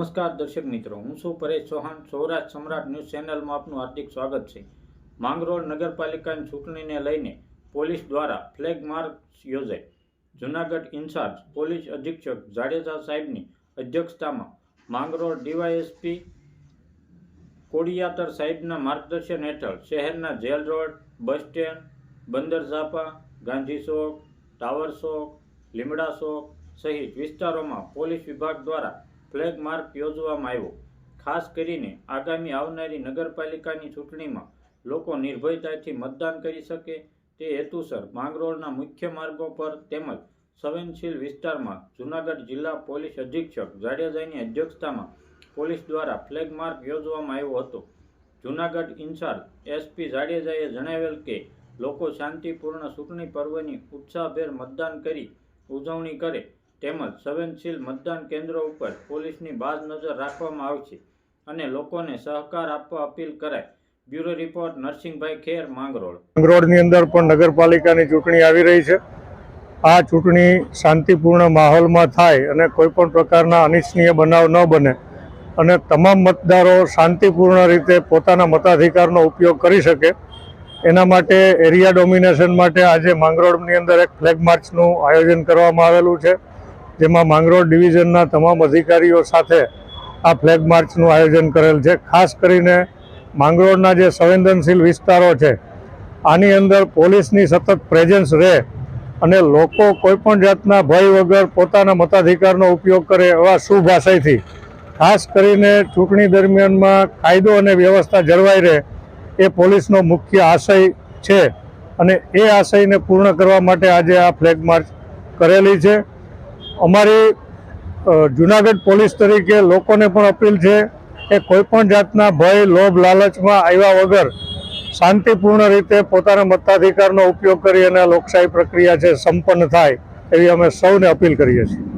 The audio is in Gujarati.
નમસ્કાર દર્શક મિત્રો, હું છું પરેશ ચૌહાણ, સૌરાષ્ટ્ર સમ્રાટ ન્યૂઝ ચેનલમાં આપનું હાર્દિક સ્વાગત છે. માંગરોળ નગરપાલિકાની ચૂંટણીને લઈને પોલીસ દ્વારા ફ્લેગ માર્ચ યોજાઈ જૂનાગઢ ઇન્ચાર્જ પોલીસ અધિક્ષક જાડેજા સાહેબની અધ્યક્ષતામાં માંગરોળ ડીવાયએસપી કોડિયાતર સાહેબના માર્ગદર્શન હેઠળ શહેરના જેલ રોડ, બસ સ્ટેન્ડ, બંદર ઝાપા, ગાંધી ચોક, ટાવર ચોક, લીમડા ચોક સહિત વિસ્તારોમાં પોલીસ વિભાગ દ્વારા ફ્લેગ માર્ચ યોજવામાં આવ્યો. ખાસ કરીને આગામી આવનારી નગરપાલિકાની ચૂંટણીમાં લોકો નિર્ભયતાથી મતદાન કરી શકે તે હેતુસર માંગરોળના મુખ્ય માર્ગો પર તેમજ સંવેદનશીલ વિસ્તારમાં જૂનાગઢ જિલ્લા પોલીસ અધિક્ષક જાડેજાની અધ્યક્ષતામાં પોલીસ દ્વારા ફ્લેગ માર્ચ યોજવામાં આવ્યો હતો. જૂનાગઢ ઇન્ચાર્જ એસપી જાડેજાએ જણાવેલ કે, લોકો શાંતિપૂર્ણ ચૂંટણી પર્વની ઉત્સાહભેર મતદાન કરી ઉજવણી કરે તેમજ સંવેદનશીલ મતદાન કેન્દ્રો ઉપર પોલીસની બાજ નજર રાખવામાં આવશે અને લોકોને સહકાર આપવા અપીલ કરાય બ્યુરો રિપોર્ટ, નરસિંહભાઈ ખેર, માંગરોળ. માંગરોળની અંદર પણ નગરપાલિકાની ચૂંટણી આવી રહી છે. આ ચૂંટણી શાંતિપૂર્ણ માહોલમાં થાય અને કોઈ પણ પ્રકારના અનિચ્છનીય બનાવ ન બને અને તમામ મતદારો શાંતિપૂર્ણ રીતે પોતાના મતાધિકારનો ઉપયોગ કરી શકે. એના માટે એરિયા ડોમિનેશન માટે આજે માંગરોળની અંદર એક ફ્લેગ માર્ચનું આયોજન કરવામાં આવેલું છે. જેમાં માંગરોળ ડિવિઝનના તમામ અધિકારીઓ સાથે આ ફ્લેગ માર્ચનું આયોજન કરેલ છે. ખાસ કરીને માંગરોળના જે સંવેદનશીલ વિસ્તારો છે, આની અંદર પોલીસની સતત પ્રેઝન્સ રહે અને લોકો કોઈપણ જાતના ભય વગર પોતાના મતાધિકારનો ઉપયોગ કરે એવા આશયથી, ખાસ કરીને ચૂંટણી દરમિયાનમાં કાયદો અને વ્યવસ્થા જળવાઈ રહે, એ પોલીસનો મુખ્ય આશય છે. અને એ આશયને પૂર્ણ કરવા માટે આજે આ ફ્લેગ માર્ચ કરેલી છે. અમારી જુનાગઢ પોલીસ તરીકે લોકોને પણ અપીલ છે કે કોઈપણ જાતના ભય, લોભ, લાલચમાં આવ્યા વગર શાંતિપૂર્ણ રીતે પોતાના મતાધિકારનો ઉપયોગ કરી અને લોકશાહી પ્રક્રિયા છે, સંપન્ન થાય, એવી અમે સૌને અપીલ કરીએ છીએ.